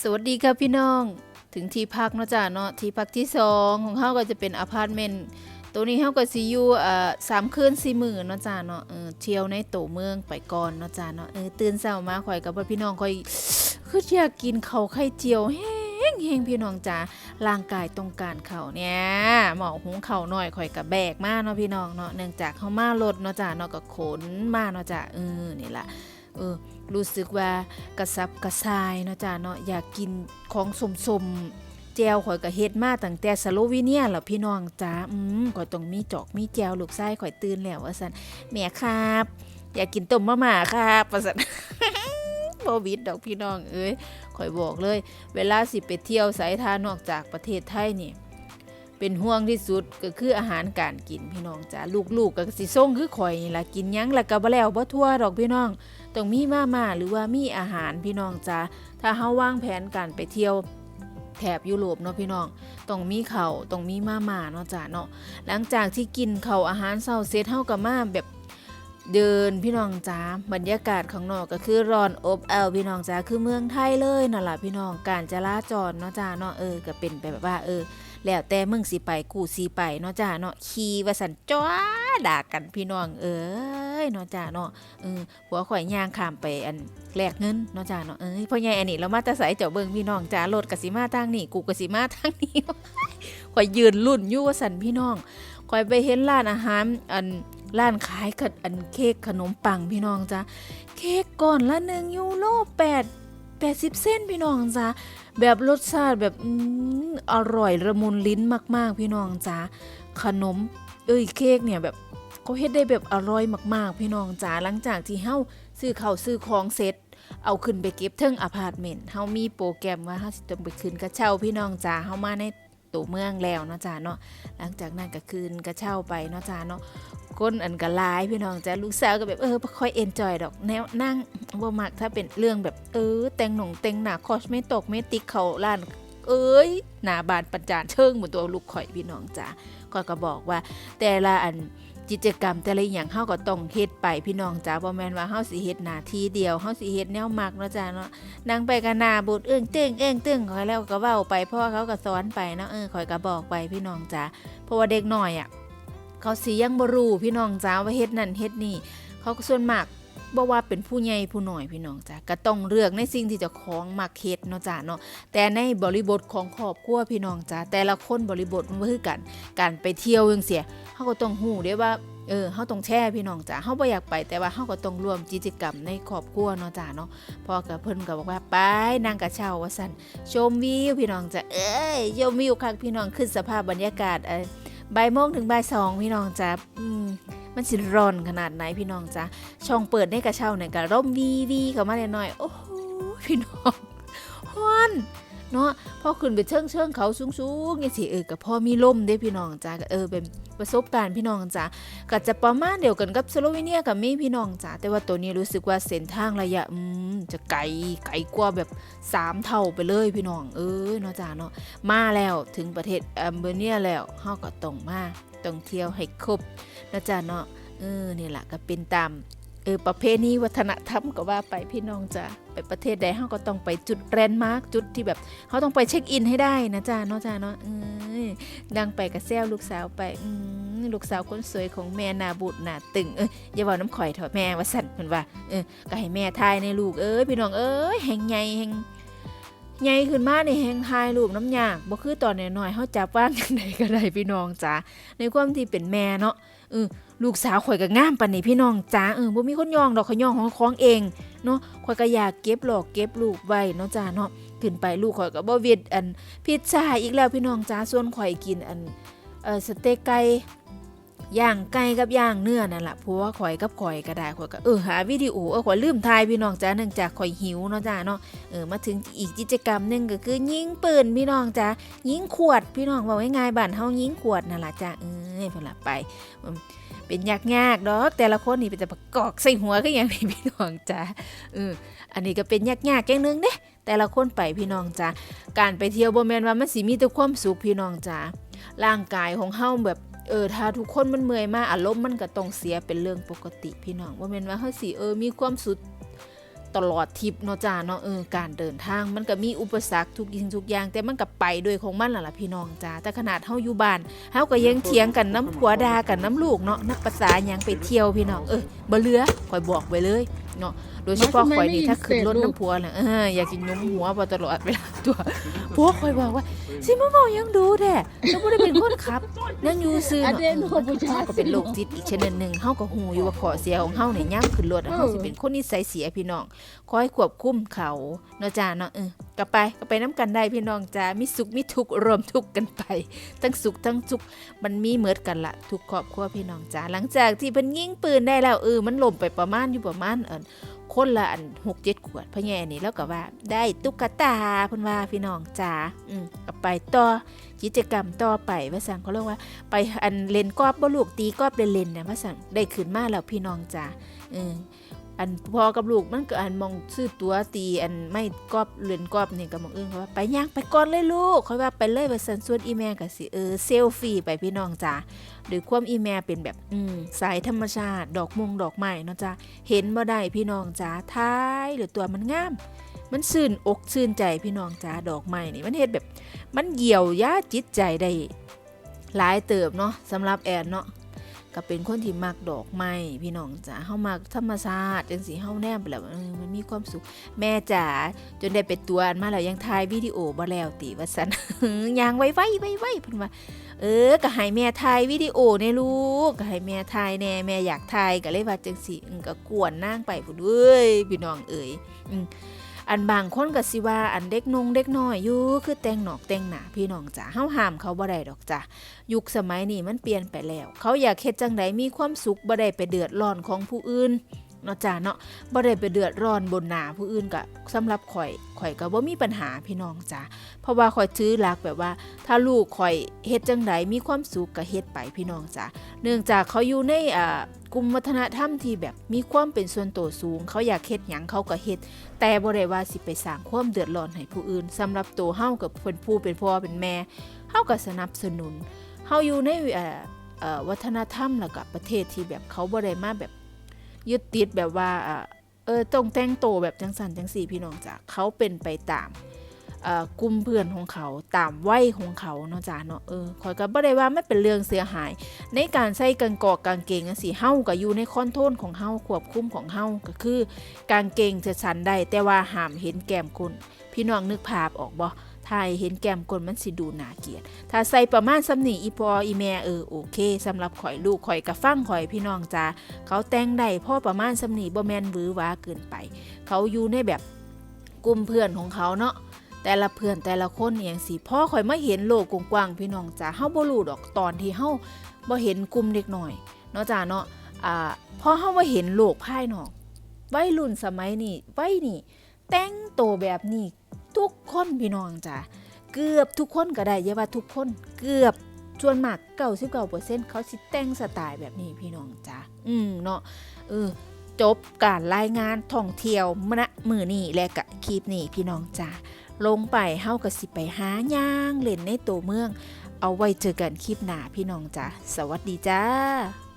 สวัสดีครับพี่น้อง ถึงที่พักเนาะจ้าเนาะที่พักที่สองของเฮาก็จะเป็นอพาร์ตเมนต์ตัวนี้เฮาก็สิอยู่เอ่อสามคืนสี่มื้อเนาะจ้าเนาะเออเที่ยวในตัวเมืองไปก่อนเนาะจ้าเนาะเออตื่นเช้ามาข่อยกับพี่น้องข่อยคืออยากกินข้าวไข่เจียวแห้งแห้งพี่น้องจ้าร่างกายต้องการเขาเนี่ยหมอหุงข้าหน่อยข่อยกับแบกมาเนาะพี่น้องเนาะเนื่องจากเฮามารถเนาะจ้าเนาะก็ขนมาเนาะจ้าเออนี่แหละ เออ รู้สึกว่ากระซับกระซายเนาะจ้าเนาะอยากกินของสมๆแจวข่อยก็เฮ็ดมาตั้งแต่สโลวีเนียแล้วพี่น้องจ้าอืมข่อยต้องมีจอกมีแจวลูกชายข่อยตื่นแล้วว่าซั่นแม่ครับ อยากกินต้มมะม่าครับว่าซั่นบ่วิดดอกพี่น้องเอ้ยข่อยบอกเลย เวลาสิไปเที่ยวสายทานนอกจากประเทศไทยนี่ เป็นห่วงที่สุดก็คืออาหารการกินพี่น้องจ้าลูกๆก็สิส่งคือข่อยนี่ล่ะกินหยังแล้วก็บ่แล้วบ่ทั่วดอกพี่น้องต้องมีมาม่าหรือว่ามีอาหารพี่น้องจ้าถ้าเฮาวางแผนการไปเที่ยวแถบยุโรปเนาะพี่น้องต้องมีเขาวต้องมีมาม่าเนาะจ้าเนาะหลังจากที่กินเขาอาหารเช้าเสร็จเฮาก็มาแบบเดินพี่น้องจ้าบรรยากาศข้างนอกก็คือร้อนอบอ้าวพี่น้องจ้าคือเมืองไทยเลยนั่นล่ะพี่น้องการจราจรเนาะจ้าเนาะเออก็เป็นไปแบบว่าเออ แล้วแต่มึงสิไปกูสิไปเนาะจ้าเนาะขี่ว่าสันจ้าด่ากันพี่น้องเอ้ยเนาะจ้าเนาะเออผัวข่อยย่างข้ามไปอันแลกเงินเนาะจ้าเนาะเอ้ยพ่อใหญ่อันนี้เรามาแต่ใส่เจ้าเบิ่งพี่น้องจ้ารถกสิมาทางนี้กูกสิมาทางนี้ข่อยยืนรุ่นอยู่ว่าสันพี่น้องข่อยไปเห็นร้านอาหารอันร้านขายขนอันเค้กขนมปังพี่น้องจ้าเค้กก่อนละหนึ่งยูโรแปดแปดสิบเส้นพี่น้องจ้า แบบรสชาติแบบอร่อยระมุนลิ้นมากๆ พี่น้องจ๋าขนม เอ้ยเค้กเนี่ยแบบเขาเฮ็ดได้แบบอร่อยมากๆ พี่น้องจ๋าหลังจากที่เฮาซื้อข้าวซื้อของเสร็จเอาขึ้นไปเก็บเทิงอพาร์ตเมนต์เฮามีโปรแกรมว่าเฮาสิต้องไปคืนกระเช้าพี่น้องจ๋าเฮามาใน ตัวเมืองแล้วเนาะจ้าเนาะหลังจากนั้นก็คืนก็เช่าไปเนาะจ้าเนาะก้นอันก็ลายพี่น้องจ้าลูกสาวก็แบบเออค่อยเอนจอยดอกแนวนั่งบ่มักถ้าเป็นเรื่องแบบเออ แต่งหนงแต่งหนาคอสไมตกไม่ติกเขาล้านเอ้ยหน้าบานประจานเชิงเหมือนตัวลูกข่อยพี่น้องจ้าก็ก็บอกว่า แต่ละอัน กิจกรรมแต่ละอย่างเฮาก็ต้องเฮ็ดไปพี่น้องจ้าบ่แม่นว่าเฮาสิเฮ็ดหน้าที่เดียวเฮาสิเฮ็ดแนวมักเนาะจ้าเนาะนั่งไปกันหน้าบูดเอื้องเต้งเอื้องตึงข่อยแล้วก็เว้าไปเพราะว่าเขาก็สอนไปเนาะเออข่อยก็บอกไปพี่น้องจ้าเพราะว่าเด็กน้อยอะเขาสิยังบ่รู้พี่น้องจ้าว่าเฮ็ดนั่นเฮ็ดนี่ เขาก็ส่วนมาก บ่ว่าเป็นผู้ใหญ่ผู้น้อยพี่น้องจ้ะก็ต้องเลือกในสิ่งที่จะของมักเฮ็ดเนาะจ้ะเนาะแต่ในบริบทของครอบครัวพี่น้องจ้ะแต่ละคนบริบทมันบ่คือกัน การไปเที่ยวจังซี่เฮาก็ต้องฮู้เด้ว่าเออเฮาต้องแชร์พี่น้องจ้ะเฮาบ่อยากไปแต่ว่าเฮาก็ต้องร่วมกิจกรรมในครอบครัวเนาะจ้ะเนาะพ่อกับเพิ่นก็บอกว่าไปนางกระเช้าว่าซั่นชมวิวพี่น้องจ้ะเอ้ยชมวิวคักพี่น้องขึ้นสภาพบรรยากาศเออบ่ายโมงถึงบ่ายสองพี่น้องจ้ะอืม มันสิร้อนขนาดไหนพี่น้องจ๊ะช่องเปิดในกระเช้าเนี่ยก็ร่มวีวีเข้ามาหน่อยโอ้โหพี่น้องฮ้อนเนาะพอขึ้นไปเชิงเชิงเขาสูงๆนี่สิเออกับพ่อมีลมเด้พี่น้องจ้ะก็เออเป็นประสบการณ์พี่น้องจ้ะก็จะประมาณเดียวกันกับสโลวีเนียกับมีพี่น้องจ้ะแต่ว่าตัวนี้รู้สึกว่าเส้นทางระยะอืมจะไกลไกลกว่าแบบสามเท่าไปเลยพี่น้องเออเนาะจ้ะเนาะมาแล้วถึงประเทศแอมเบเนียแล้วเฮาก็ต้องมาต้องเที่ยวให้ครบ นะจ๊ะเนาะเออนี่แหละก็เป็นตามเออประเพณีวัฒนธรรมก็ว่าไปพี่น้องจ้ะไปประเทศใดเฮาก็ต้องไปจุดแรนด์มาร์กจุดที่แบบเขาต้องไปเช็คอินให้ได้นะจ๊ะเนาะจ้ะเนาะเออดังไปกับแซวลูกสาวไปอืมลูกสาวคนสวยของแม่นาบุตรหนาตึงเอออย่าเว้าน้ำข่อยเถอะแม่ว่าสั่นเพิ่นว่าเออก็ให้แม่ทายในลูกเอ้ยพี่น้องเอ้ยแห่งใหญ่แห่งใหญ่ขึ้นมาในแห่งทายลูกน้ำยากบ่คือตอนน้อยๆเฮาจับว่างจังไดก็ได้พี่น้องจ้ะในความที่เป็นแม่เนาะ เออลูกสาวข่อยก็งามปานนี้พี่น้องจ้าเออบ่มีคนยองดอกเขายองของของเองเนาะข่อยก็อยากเก็บหลอกเก็บลูกไว้เนาะจ้าเนาะขึ้นไปลูกข่อยก็บ่เวียดอันพิซซ่าอีกแล้วพี่น้องจ้าส่วนข่อยกินอันเออสเต็กไก่ย่างไก่กับย่างเนื้อนั่นแหละเพราะว่าข่อยกับข่อยก็ได้ข่อยก็เออหาวิดีโอเออข่อยลืมถ่ายพี่น้องจ้าเนื่องจากข่อยหิวเนาะจ้าเนาะเออมาถึงอีกกิจกรรมหนึงก็คือยิงปืนพี่น้องจ้ายิงขวดพี่น้องเว้าง่ายๆบ้านเฮายิงขวดนั่นแหละจ้าเอ้ ยเพิ่นล่ะไป เป็นยากยากดอกแต่ละคนนี่เป็นจะประกอกใส่หัวก็อย่างนี้พี่น้องจ้าเอออันนี้ก็เป็นยากยากๆอย่งนึงเด้แต่ละคนไปพี่น้องจ้าการไปเที่ยวบ่แม่นว่ามันสิมีแต่ความสุขพี่น้องจ้าร่างกายของเฮาแบบเออถ้าทุกคนมันเมื่อยมากอารมณ์มันก็ต้องเสียเป็นเรื่องปกติพี่น้องบ่แม่นว่าเฮาสิเออมีความสุข ตลอดทริปเนาะจ้าเนาะเออการเดินทางมันก็มีอุปสรรคทุกสิ่งทุกอย่าง แต่มันก็ไปโดวยของมันล่ะล่ะพี่น้องจ้าแต่ขนาดเฮาอยู่บ้านเฮาก็ยังเถียงกันน้ำผัวดากันน้ำลูกเนาะนักภาษาหยังไปเที่ยวพี่น้องเออบ่เหลือข่อยบอกไว้เลยเนาะโดยเฉพาะข่อยนี่ถ้าขึ้นรถน้ำผัวน่ะเอออยากกินยุ้มหัวบ่ตลอดเวลาตัวผัวข่อยบอกว่าสิมาเมายังดูแท้แล้วบ่ได้เป็นคนขับยังอยู่ซื่ออันเนาะเดนโนบูชาเฮาก็เป็นโรคจิตอีกชนิดหนึ่งเฮาก็ฮู้อยู่ว่าข้อเสียของเฮาเนี่ยย่ํขึ้นรถอะเออเฮาสิเป็นคนนิสัยเสียพี่น้องคอยควบคุมเขาเนาะจ้าเนาะเออก็ไปก็ไปน้กันได้พี่น้องจ้ามีสุขมีทุกข์รวมทุกข์กันไป ทั้งสุขทั้งทุกข์มันมีเหมือนกันละทุกครอบครัวพี่น้องจ้าหลังจากที่เพิ่นยิงปืนได้แล้วเออมันล่มไปประมาณอยู่ประมาณเอิ้น คนละอันหกเจ็ดขวดพ่อแย่นี่แล้วก็ว่า ได้ตุ๊กตาเพิ่นว่าพี่น้องจ๋าอืมก็ไปต่อกิจกรรมต่อไปว่าซั่งเขาเรียกว่า ไปอันเล่นกอบบ่ลูกตีกอบเล่นๆเนี่ยว่าซั่งได้ขึ้นมาแล้วพี่น้องจ๋าอืม อันพอกับลูกมันก็อันมองซื้อตัวตีอันไม่กอบเล่นกอบนี่ก็มองอื่นเขาว่าไปย่างไปก่อนเลยลูกเขาว่าไปเลยว่าซั่นส่วนอีแม่ก็สิเออเซลฟี่ไปพี่น้องจ้าโดยความอีแม่เป็นแบบอืมสายธรรมชาติ ดอกมงดอกไม้เนาะจ้าเห็นบ่ได้พี่น้องจ้าท้ายหรือตัวมันงาม มันชื่นอกชื่นใจพี่น้องจ้าดอกไม้นี่มันเฮ็ดแบบ มันเยียวยาจิตใจได้หลายเติบเนาะสำหรับแอนเนาะ ก็เป็นคนที่มักดอกไม้พี่น้องจ๋าเฮามักธรรมชาติจังสีเฮาแนมไปแล้วมันมีความสุข แม่จ๋าจนได้เป็นตัวอันมาแล้วยังถ่ายวิดีโอบ่แล้วติว่าซั่นยางไว้ไว้ไว้ไว้เพิ่นว่าเออก็ให้แม่ถ่ายวิดีโอแน่ลูกก็ให้แม่ถ่ายแน่แม่อยากถ่ายก็เลยว่าจังสิก็กวนนางไปพุ่นเอ้ยพี่น้องเอ้ยอื อันบางคนก็สิว่าอันเด็กนงเด็กน้อยอยู่คือแต่งหนอกแต่งหนาพี่น้องจ๋าเฮาห้ามเขาบ่ได้ดอกจ้ะยุคสมัยนี้มันเปลี่ยนไปแล้ว เขาอยากเฮ็ดจังไดมีความสุขบ่ได้ไปเดือดร้อนของผู้อื่นเนาะจ้าเนาะบ่ได้ไปเดือดร้อนบนหน้าผู้อื่นก็สำหรับข่อยข่อยก็บ่มีปัญหาพี่น้องจ้าเพราะว่าข่อยถือหลักแบบว่า ถ้าลูกข่อยเฮ็ดจังไดมีความสุขก็เฮ็ดไปพี่น้องจ้าเนื่องจากเขาอยู่ในอ่า กลุ่มวัฒนธรรมที่แบบมีความเป็นส่วนตัวสูง เขาอยากเฮ็ดหยังเขาก็เฮ็ด แต่บ่ได้ว่าสิไปสร้างความเดือดร้อนให้ผู้อื่นสำหรับตัวเฮากับเพิ่นผู้เป็นพ่อเป็นแม่เฮาก็สนับสนุนเฮาอยู่ในวัฒนธรรมแล้วก็ประเทศที่แบบเขาบ่ได้มาแบบยึดติดแบบว่าเออต้องแต่งโตแบบจังสันจังสี่พี่น้องจ้ะเขาเป็นไปตาม กลุ่มเพื่อนของเขาตามวัยของเขาเนาะจ้ะเนาะเออขอยก็บ่ได้ว่าไม่เป็นเรื่องเสียหาย ในการใส่กางกอกกางเกงจังซี่เฮาก็อยู่ในคอนโทรลของเฮาควบคุมของเฮาก็คือ กางเกงจะสันได้แต่ว่าห้ามเห็นแก้มคนพี่น้องนึกภาพออกบ่ถ้าเห็นแก้มคนมันสิดูน่าเกลียด ถ้าใส่ประมาณสำนีอีพออีแม่เออโอเคสำหรับข่อยลูกข่อยกะฟังข่อยพี่น้องจ้าเขาแต่งได้พ่อประมาณสำนีบ่แม่นหวือหวาเกินไป เขาอยู่ในแบบกลุ่มเพื่อนของเขาเนาะ แต่ละเพื่อนแต่ละคนอหย่างสิพ่อข่อยมาเห็นโลกกว้างๆพี่น้องจ้าเฮาบ่รู้ดอกตอนที่เฮาบ่เห็นกลุ่มเด็กหน้อยเนาะจ้าเนาะอ่าพอเฮามาเห็นโลกภายนอกวัยรุ่นสมัยนี้วัยนี่ แต่งโตแบบนี้ทุกคนพี่น้องจ้ะเกือบทุกคนก็ได้อย่าว่าทุกคนเกือบส่วนมาก99%เขาสิแต่งสไตล์แบบนี้พี่น้องจ้ะอืมเนาะเออจบการรายงานท่องเที่ยวมณมือนี้และกะคลิปนี้พี่น้องจ้ะ ลงไปเฮาก็สิไปหาย่างเล่นในตัวเมือง เอาไว้เจอกันคลิปหน้าพี่น้องจ้ะสวัสดีจ้า